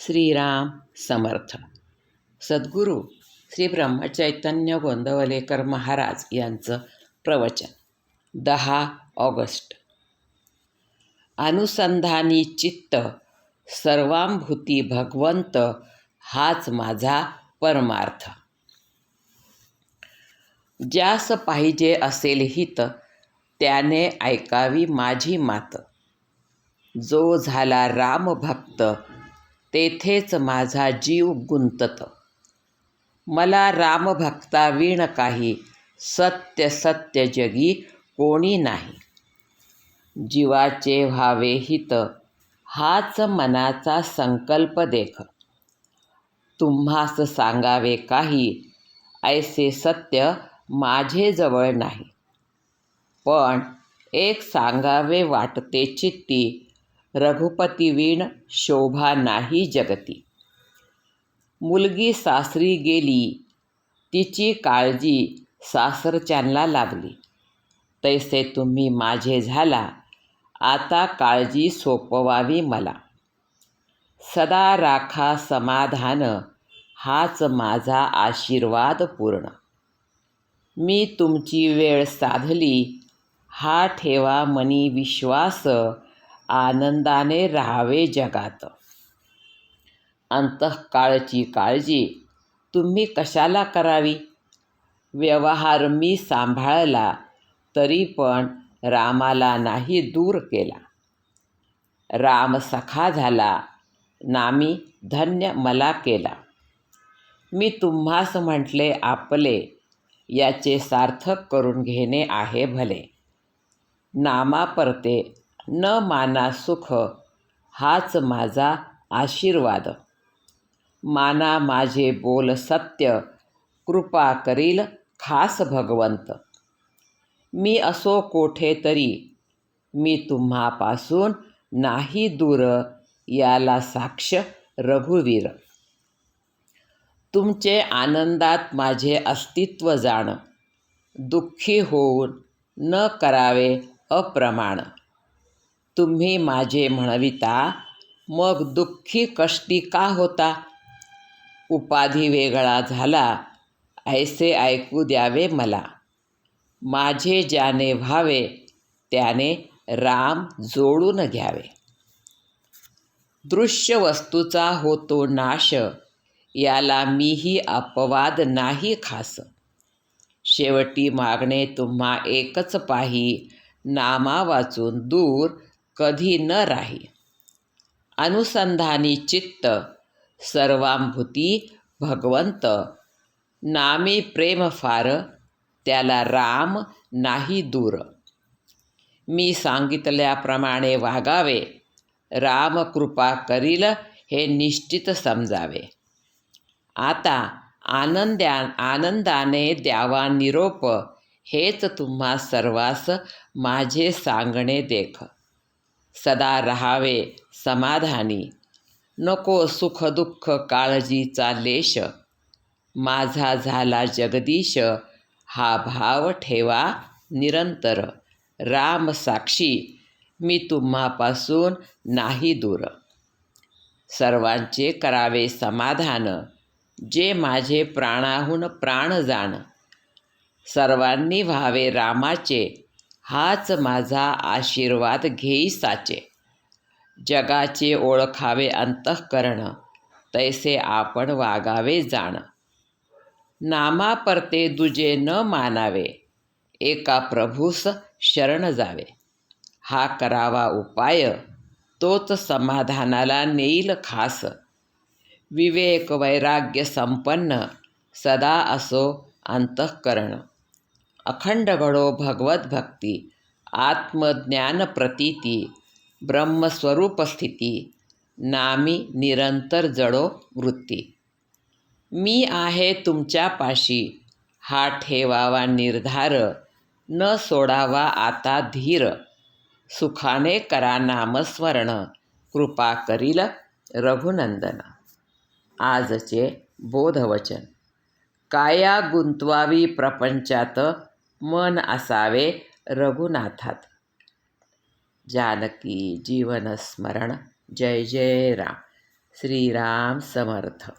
श्रीराम समर्थ. सद्गुरू श्री ब्रह्मचैतन्य गोंदवलेकर महाराज यांचं प्रवचन. दहा ऑगस्ट. अनुसंधानी चित्त सर्वांभूती भगवंत हाच माझा परमार्थ. ज्यास पाहिजे असेल हित त्याने ऐकावी माझी मात. जो झाला रामभक्त तेथेच माझा जीव गुंतत. मला रामभक्ताविण काही सत्य सत्य जगी कोणी नाही. जीवाचे व्हावे हित हाच मनाचा संकल्प देख. तुम्हास सांगावे काही ऐसे सत्य माझे जवळ नाही. पण एक सांगावे वाटते चित्ती रघुपतीवीण शोभा नाही जगती. मुलगी सासरी गेली तिची काळजी सासरच्यांना लागली. तैसे तुम्ही माझे झाला आता काळजी सोपवावी मला. सदा राखा समाधान हाच माझा आशीर्वाद पूर्ण. मी तुमची वेळ साधली हा ठेवा मनी विश्वास आनंदाने राहावे जगात. अंतःकाळची काळजी तुम्ही कशाला करावी? व्यवहार मी सांभाळला तरी पण रामाला नाही दूर केला. राम सखा झाला नामी धन्य मला केला. मी तुम्हास म्हटले आपले याचे सार्थक करून घेणे आहे भले. नामा परते न माना सुख हाच माझा आशीर्वाद. माना माझे बोल सत्य कृपा करील खास भगवंत. मी असो कोठे तरी मी तुम्हापासून नाही दूर याला साक्ष रघुवीर. तुमचे आनंदात माझे अस्तित्व जाण दुःखी होऊन न करावे अप्रमाण. तुम्ही माझे म्हणविता मग दुःखी कष्टी का होता? उपाधी वेगळा झाला ऐसे ऐकू द्यावे मला. माझे ज्याने व्हावे त्याने राम जोडून घ्यावे. दृश्य वस्तूचा होतो नाश याला मीही अपवाद नाही खास. शेवटी मागणे तुम्हा एकच पाही नामा वाचून दूर कधी न राही. अनुसंधानी चित्त सर्वांभूती भगवंत. नामी प्रेम फार त्याला राम नाही दूर. मी सांगितल्याप्रमाणे वागावे. राम कृपा करील हे निश्चित समजावे. आता आनंद्या आनंदाने द्यावा निरोप हेच तुम्हा सर्वास माझे सांगणे देख. सदा राहावे समाधानी. नको सुख दुःख काळजीचा लेश. माझा झाला जगदीश हा भाव ठेवा निरंतर. राम साक्षी मी तुम्हापासून नाही दूर. सर्वांचे करावे समाधान जे माझे प्राणाहून प्राण जाण. सर्वांनी व्हावे रामाचे हाच माझा आशीर्वाद घेई साचे जगाचे ओळखावे अंतःकरण तैसे आपण वागावे जाण. नामा परते दुजे न मानावे एका प्रभूस शरण जावे. हा करावा उपाय तोच समाधानाला नेईल खास. विवेक वैराग्य संपन्न सदा असो अंतःकरण. अखंड घडो भगवत भक्ती आत्मज्ञान प्रतीती ब्रह्मस्वरूप स्थिती नामी निरंतर जडो वृत्ती। मी आहे तुमच्यापाशी हा ठेवावा निर्धार न सोडावा आता धीर सुखाने करा नामस्मरण कृपा करील रघुनंदन। आजचे बोधवचन। काया गुंतवावी प्रपंचात मन असावे रघुनाथात. जानकी जीवनस्मरण जय जय राम. श्रीराम समर्थ.